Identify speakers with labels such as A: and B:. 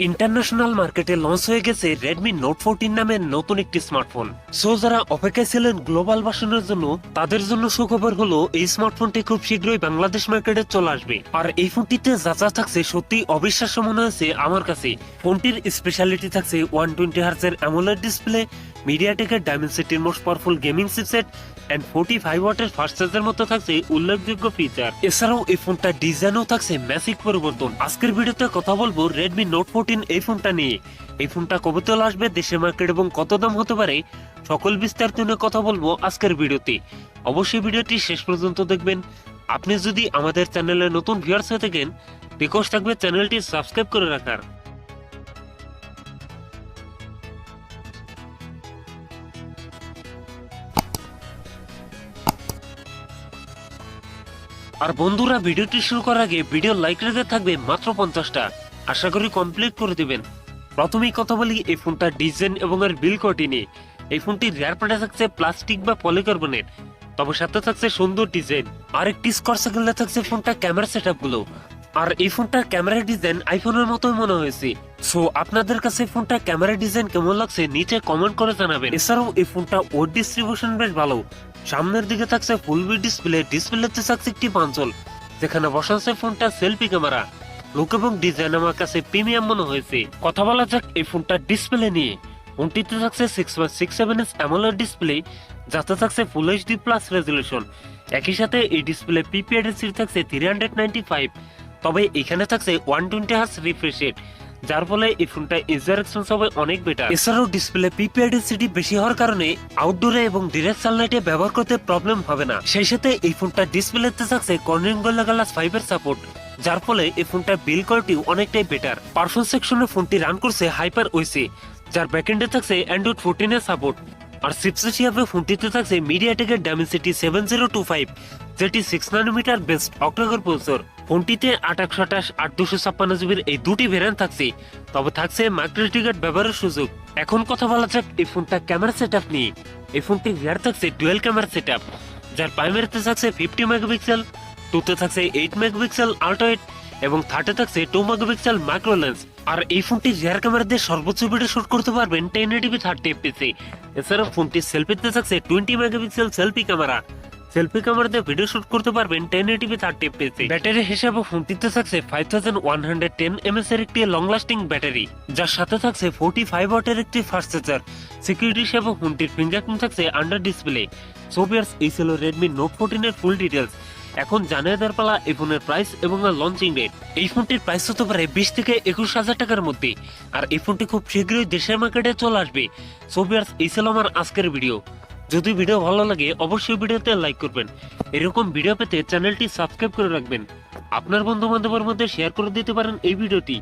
A: International মার্কেটে launch হয়ে গেছে রেডমি নোট ফোরটিন নামের নতুন একটি স্মার্টফোন সো যারা অপেক্ষায় ছিলেন গ্লোবাল ভার্সনের জন্য, তাদের জন্য সুখবর হলো, এই স্মার্টফোনটি খুব শীঘ্রই বাংলাদেশ মার্কেটে চলে আসবে। আর এই ফোনটিতে যা যা থাকছে, সত্যি অবিশ্বাস্য মনে হয়েছে আমার কাছে। ফোনটির স্পেশালিটি থাকছে ওয়ান টোয়েন্টি হার্জের অ্যামোলেড ডিসপ্লে মিডিয়াটেকের ডায়মেন্সিটির most powerful gaming chipset and forty five ওয়াটের ফার্স্ট চার্জের মতো থাকছে উল্লেখযোগ্য ফিচার এছাড়াও এই ফোনটা ডিজাইনও থাকছে ম্যাসিক পরিবর্তন। আজকের ভিডিওতে কথা বলব রেডমি নোট ফোরটিন এই ফোনটা নিয়ে। এই ফোনটা কবে চলে আসবে, দেশের মার্কেট এবং কত দাম হতে পারে, সকল বিস্তারিত নিয়ে কথা বলব আজকের ভিডিওতে। অবশ্যই ভিডিওটি শেষ পর্যন্ত দেখবেন। আপনি যদি আমাদের চ্যানেলে নতুন ভিউয়ার্স হয়ে থাকেন, রিকোয়েস্ট থাকবে চ্যানেলটি সাবস্ক্রাইব করে রাখার। আর বন্ধুরা, ভিডিওটি শুরু করার আগে ভিডিও লাইক রেখে থাকবে মাত্র পঞ্চাশটা। আশা করি কমপ্লিট করে দিবেন। প্রথমেই কথা বলি এই ফোনটার ডিজাইন এবং এর বিল কোয়ালিটি নিয়ে। এই ফোনটি রেয়ার পাটা থাকছে প্লাস্টিক বা পলিকার্বনেট তবে সাথে থাকছে সুন্দর ডিজাইন। আর একটি স্কর সেকেন্ডে থাকছে ফোনটা ক্যামেরা সেটগুলো আর এই ফোনটার ক্যামেরা ডিজাইন আইফোনের মতোই মনে হয়েছে। সো আপনাদের কাছে ফোনটার ক্যামেরা ডিজাইন কেমন লাগছে নিচে কমেন্ট করে জানাবেন। এছাড়াও এই ফোনটা ওর ডিস্ট্রিবিউশন বেশ ভালো। সামনের দিকে থাকছে ফুল বি ডিসপ্লে ডিসপ্লেতে থাকছে একটি পাঞ্চল। যেখানে বসাচ্ছে ফোনটা সেলফি ক্যামেরা লুক এবং ডিজাইন আমার কাছে প্রিমিয়াম মনে হয়েছে। কথা বলা যাক এই ডিসপ্লে নিয়ে। ফোনটিতে থাকছে six point six seven S AMOLED display যাতে থাকছে ফুল প্লাস একই সাথে এই ডিসপ্লে থাকছে থ্রি হান্ড্রেড নাইনটি ফাইভ তবে এখানে থাকছে one twenty hertz refresh rate যার ফলে এই ফোনটা ইউজার হবে অনেক বেটার এছাড়াও ডিসপ্লে পিপিআইডেন্সিটি বেশি হওয়ার কারণে আউটডোরে এবং ডিরেক্ট সানলাইটে ব্যবহার করতে প্রবলেম হবে না। সেই সাথে এই ফোনটা ডিসপ্লেতে থাকছে কর্নিং গোল্লা গ্লাস ফাইভের সাপোর্ট যার ফলে এই ফোনটার বিল কোয়ালিটি অনেকটাই বেটার পারফরমেন্স সেকশনে ফোনটি রান করছে হাইপার ওইসি যার ব্যাকএন্ডে থাকছে অ্যান্ড্রয়েড ফোরটিনের সাপোর্ট আর চিপসেট হিসাবে ফোনটিতে থাকছে মিডিয়াটেকের Dimensity seven zero two five যেটি six nanometre based octacore processor ফোনটিতে আট একশো আঠাশ, আট দুশো ছাপ্পান্ন জিবির এই দুটি ভেরিয়েন্ট থাকছে। তবে থাকছে মাইক্রোটিকেট ব্যবহারের সুযোগ। এখন কথা বলা যাক এই ফোনটা ক্যামেরা সেট আপ নিয়ে। এই ফোনটি রিয়ার থাকছে ডুয়েল ক্যামেরা সেট আপ যার প্রাইমারিতে থাকছে ফিফটি মেগাপিক্সেল টুতে থাকছে এইট মেগাপিক্সেল আল্ট্রাইট এবং থার্ডে থাকছে টু মেগাপিক্সেল মাইক্রো লেন্স আর এই ফোনটি রিয়ার ক্যামেরা দিয়ে সর্বোচ্চ ভিডিও শুট করতে পারবেন টেন এটিপি থার্টি এফপিসি এছাড়া ফোনটি সেলফিতে থাকছে twenty megapixel selfie camera selfie camera দিয়ে ভিডিও শুট করতে পারবেন ten eighty P thirty FPS battery হিসাবে ফোনটিতে থাকছে five thousand one hundred ten MS এর একটি লং লাস্টিং ব্যাটারি, যার সাথে থাকছে ফোর্টি ফাইভ ওয়াটের একটি ফাস্ট চার্জার সিকিউরিটি হিসাবে ফোনটির ফিঙ্গারপ্রিন্ট থাকছে আন্ডার ডিসপ্লে সোভিয়ার্স এই ছিল রেডমি নোট ফোরটিনের ফুল ডিটেলস এখন জানিয়ে দেওয়ার পালা এই ফোনের প্রাইস এবং লঞ্চিং ডেট এই ফোনটির প্রাইস হতে পারে বিশ থেকে একুশ হাজার টাকার মধ্যে। আর এই ফোনটি খুব শীঘ্রই দেশের মার্কেটে চলে আসবে। সোভিয়ার্স এই ছিল আমার আজকের ভিডিও যদি ভিডিও ভালো লাগে, অবশ্যই ভিডিওতে লাইক করবেন। এরকম ভিডিও পেতে চ্যানেলটি সাবস্ক্রাইব করে রাখবেন। আপনার বন্ধু বান্ধবের মধ্যে শেয়ার করে দিতে পারেন এই ভিডিওটি